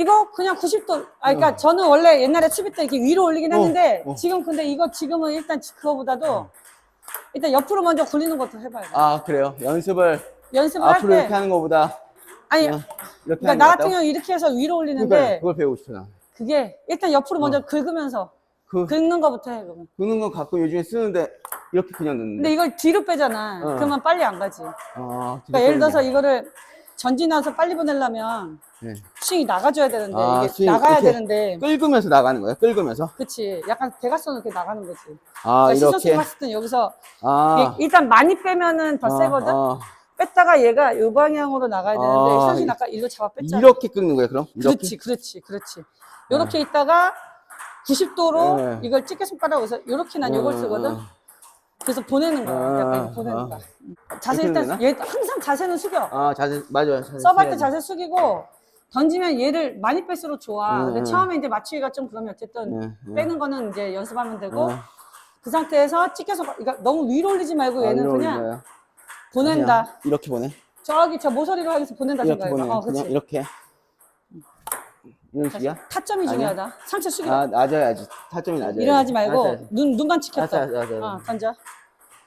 이거 그냥 90도. 아, 그러니까 저는 원래 옛날에 칩을 때 이렇게 위로 올리긴 어, 했는데 어. 지금 근데 이거 지금은 일단 그거보다도 일단 옆으로 먼저 굴리는 것도 해봐요. 아 그래요? 연습을 연습을 할 앞으로 때 이렇게 하는 것보다 아니 그냥 이렇게 그러니까 하는 나게 같은? 경우 이렇게 해서 위로 올리는데 그러니까 그걸 배우고 싶어 나. 그게 일단 옆으로 먼저 긁으면서 그 긁는 거부터 해 그러면. 긁는 건 가끔 요즘에 쓰는데 이렇게 그냥 넣는데. 근데 이걸 뒤로 빼잖아. 어. 그러면 빨리 안 가지. 아, 그러니까 예를 들어서 이거를 전진해서 빨리 보내려면 네. 스윙이 나가줘야 되는데 아, 이게 스윙 나가야 이렇게 되는데 끌면서 나가는 거예요? 끌면서? 그치 약간 대각선으로 이렇게 나가는 거지. 아 그러니까 시선수 이렇게. 봤을 땐 여기서 아. 이게 일단 많이 빼면은 더 아, 세거든. 아. 뺐다가 얘가 이 방향으로 나가야 되는데 아, 선수 이- 아까 일로 잡아 뺐잖아. 이렇게 끊는 거예요 그럼? 이렇게? 그렇지, 그렇지, 그렇지. 이렇게 있다가 90도로 네. 이걸 집게 손가락으로 해서 이렇게 난 이걸 어, 쓰거든. 어. 그래서 보내는 거야. 아, 약간 보내는 아. 거야. 자세 이렇게 일단? 얘 항상 자세는 숙여. 아 자세 맞아요. 자세 서브할 때. 자세 숙이고 던지면 얘를 많이 뺄수록 좋아. 근데 음, 처음에 이제 맞추기가 좀 그러면 어쨌든 네, 네. 빼는 거는 이제 연습하면 되고 네. 그 상태에서 찍혀서 그러니까 너무 위로 올리지 말고 아, 얘는 위로 그냥 올려요. 보낸다. 그냥 이렇게 보내. 저기 저 모서리로 하면서 보낸다 이렇게 생각해. 보내. 어, 그냥. 이렇게. 이런 식이야? 타점이 아니야? 중요하다. 상체 숙이라. 아 낮아야지. 타점이 낮아야지. 일어나지 말고 낮아야지. 눈 눈만 치켰어. 낮아, 낮아, 낮아. 어, 던져.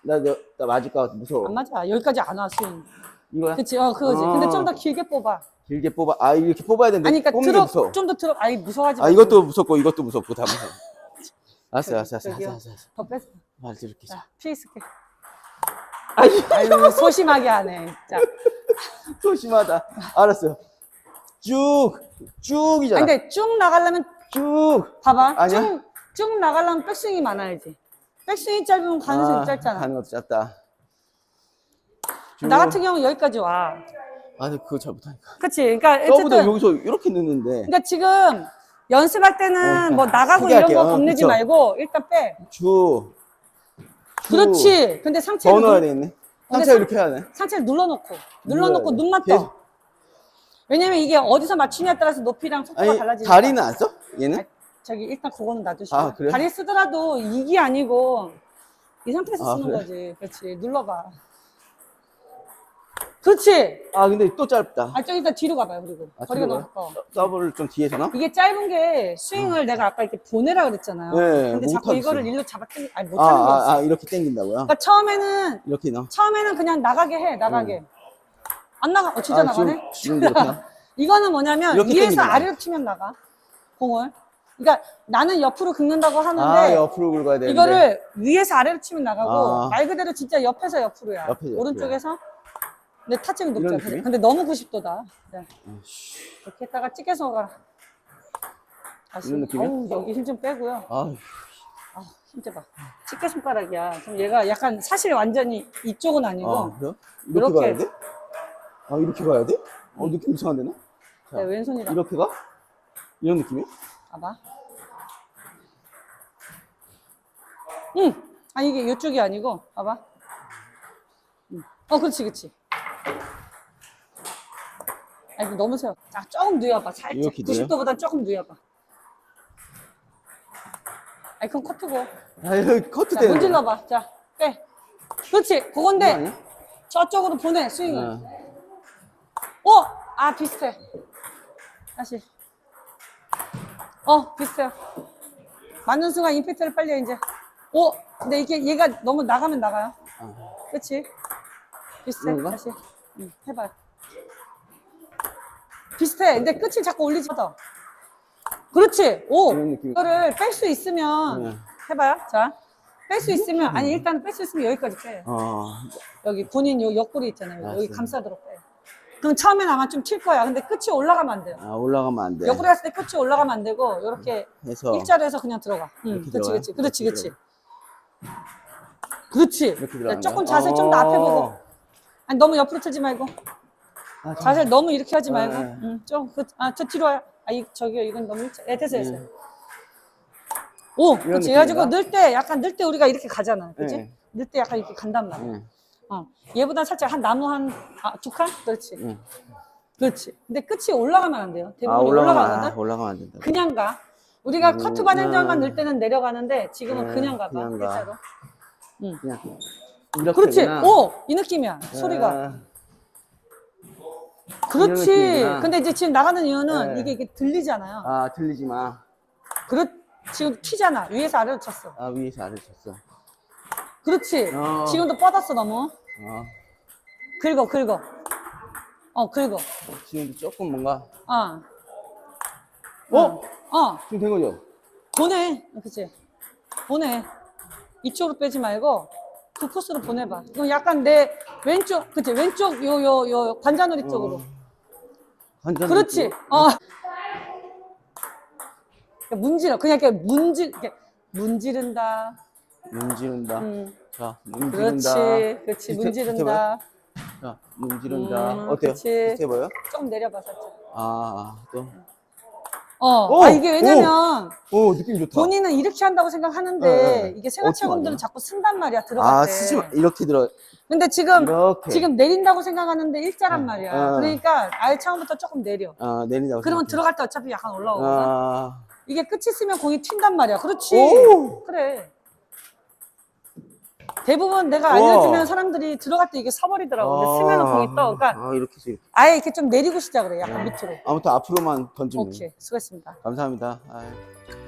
나, 나, 나 맞을까 봐 무서워. 안 맞아. 여기까지 안 와, 스윙. 이거야? 그치, 어, 그거지. 어. 근데 좀 더 길게 뽑아. 길게 뽑아. 아 이렇게 뽑아야 되는데 아니, 그러니까 뽑는 게 들어, 무서워. 좀더 들어. 아니, 무서워하지 아 말고. 이것도 무섭고 이것도 무섭고 다 무서워. 알았어, 알았어, 알았어, 저기요. 알았어, 알았어. 더 뺐어. 말도 이렇게. 자, 피해 있을게. 아이 아유, 소심하게 하네. 자. 소심하다. 알았어요. 쭉, 쭉이잖아. 아니, 근데 쭉 나가려면, 쭉. 봐봐. 아니야? 쭉, 쭉 나가려면 백스윙이 많아야지. 백스윙이 짧으면 가능성이 아, 짧잖아. 가는 것도 짧다. 쭉. 나 같은 경우 는 여기까지 와. 아니 그거 잘 못하니까. 그치. 그러니까, 저보다 어쨌든. 여기서 이렇게 넣는데. 그러니까 지금 연습할 때는 어, 뭐 나가고 크게 이런 할게요. 거 겁내지 그쵸. 말고 일단 빼. 쭉. 쭉. 그렇지. 근데 상체를 더 넣어야 눌- 되겠네. 상체 상- 이렇게 해야 돼. 상체를 눌러놓고 눌러놓고 눌러야 돼. 눈만 계속. 떠. 왜냐면 이게 어디서 맞추냐에 따라서 높이랑 속도가 아니 달라지니까. 다리는 안 써? 얘는? 아니, 저기 일단 그거는 놔두시고. 아, 그래요? 다리 쓰더라도 이게 아니고 이 상태에서 아, 쓰는 그래? 거지. 그렇지. 눌러봐. 그렇지. 아 근데 또 짧다. 아, 저기 일단 뒤로 가봐요. 그리고 아, 거리가 너무? 가까워. 서- 서브를 좀 뒤에서 나? 이게 짧은 게 스윙을 내가 아까 이렇게 보내라 그랬잖아요. 네, 근데 못 자꾸 하겠어요. 이거를 일로 잡아 당기, 아니 아, 못하는 거였어. 아, 아 이렇게 당긴다고요? 그러니까 처음에는 이렇게 넣어. 처음에는 그냥 나가게 해 나가게 안 나가 어 진짜 아, 나가네 지금, 지금 이렇게 나? 이거는 뭐냐면 이렇게 위에서 아래로 치면 나가 공을 그러니까 나는 옆으로 긁는다고 하는데 아 옆으로 긁어야 되는데. 이거를 위에서 아래로 치면 나가고 아. 말 그대로 진짜 옆에서 옆으로야 옆에서 오른쪽에서 근데 타점이 이런 높죠 느낌이야? 근데 너무 90도다 네. 아이씨, 이렇게 했다가 찍게서 가라 다시 이런 느낌이야? 아우 여기 힘 좀 빼고요 아, 아 힘줘봐 집게 손가락이야 그럼 얘가 약간 사실 완전히 이쪽은 아니고 아 그래요? 이렇게 이렇게. 가야 돼? 아 이렇게 가야 돼? 어 느낌 이상한데 나? 자, 내 왼손이랑 이렇게 가? 이런 느낌이야? 봐봐. 응. 아 이게 이쪽이 아니고 봐봐. 응. 어 그렇지 그렇지. 아 이거 너무 세워. 아 조금 누여봐 살짝. 이렇게 누여? 90도보다 조금 누여봐. 아이 그건 커트고. 아 이거 커트 자 되는 문질러봐. 자 빼. 그렇지. 그건데 아니야? 저쪽으로 보내 스윙을. 어. 어! 아, 비슷해. 다시. 어, 비슷해요. 맞는 순간 임팩트를 해, 이제. 오! 근데 이게 얘가 너무 나가면 나가요. 아, 그치? 비슷해. 그런가? 다시. 응, 해봐요. 비슷해. 근데 끝을 자꾸 올리지 마. 그렇지. 오! 이런 느낌. 이거를 뺄 수 있으면 네. 해봐요. 자. 뺄 수 있으면, 아니, 일단 뺄 수 있으면 여기까지 빼요. 어, 여기 본인 요 옆구리 있잖아요. 여기 알았어요. 감싸도록 빼요. 그럼 처음엔 아마 좀칠 거야. 근데 끝이 올라가면 안 돼요. 아 올라가면 안 돼. 옆구리 갔을 때 끝이 올라가면 안 되고 이렇게 해서 일자로 해서 그냥 들어가. 응, 이렇게 그렇지, 들어가요? 그렇지, 그렇지, 이렇게 그렇지. 그렇지. 이렇게 들어가는 조금 거야? 자세 좀 더 앞에 보고. 어. 아니 너무 옆으로 틀지 말고. 아, 자세 너무 이렇게 하지 네, 말고. 네. 응, 좀 그, 아, 저 뒤로 와요. 아, 이 저기요, 이건 너무 일자. 예, 됐어요, 됐어요. 네. 오, 이런 그렇지. 해가지고 느낌인가? 넣을 때 약간 넣을 때 우리가 이렇게 가잖아, 그렇지? 네. 넣을 때 약간 이렇게 간단 말이야. 네. 어, 얘보다 살짝 한 나무 한 아, 두 칸, 그렇지. 네. 그렇지. 근데 끝이 올라가면 안 돼요. 아 대부분 올라가면 올라가거든. 아, 올라가면 안 된다. 그냥 가. 우리가 음, 커트 반전만 음. 넣을 때는 내려가는데 지금은 네, 그냥 가봐. 그냥 가. 일자로. 그냥 이렇게 그렇지. 되구나. 오! 이 느낌이야. 소리가. 아, 그렇지. 느낌이구나. 근데 이제 지금 나가는 이유는 네. 이게, 이게 들리잖아요. 아, 틀리지 마. 그렇, 지금 튀잖아. 위에서 아래로 쳤어. 아, 위에서 아래 쳤어. 그렇지. 어. 지금도 뻗었어, 너무. 어, 긁어, 긁어. 어, 긁어. 지금도 조금 뭔가. 어. 어? 어, 지금 된 거죠? 보내. 그치. 보내. 이쪽으로 빼지 말고 그 코스로 보내봐. 이거 약간 내 왼쪽, 그치. 왼쪽 요, 요, 요 관자놀이 쪽으로. 완전. 그렇지. 어. 문지러. 그냥 이렇게 문지, 이렇게 문지른다. 문지른다. 음. 자, 문지른다. 그렇지. 그렇지. 비슷해- 문지른다. 자, 문지른다. 음, 어때요? 비슷해 보여? 좀 내려봐, 살짝. 아, 또. 어. 오! 아, 이게 왜냐면 오, 느낌 좋다. 본인은 이렇게 한다고 생각하는데 네, 네. 이게 어떻게 생활체험들은? 자꾸 쓴단 말이야, 들어갈 아, 때. 쓰지 마. 이렇게 들어. 근데 지금 이렇게. 지금 내린다고 생각하는데 일자란 어, 말이야. 어. 그러니까 아예 처음부터 조금 내려. 아, 내린다고. 그러면 생각해. 들어갈 때 어차피 약간 올라오거든. 아. 이게 끝이 있으면 공이 튄단 말이야. 그렇지. 오! 그래. 대부분 내가. 알려주면 사람들이 들어갈 때 이게 서버리더라고. 근데 쓰면은 공이 떠. 그러니까 아, 이렇게. 아예 이렇게 좀 내리고 시작을 해. 약간 밑으로. 아무튼 앞으로만 던지면. 오케이. 수고했습니다. 감사합니다. 아유.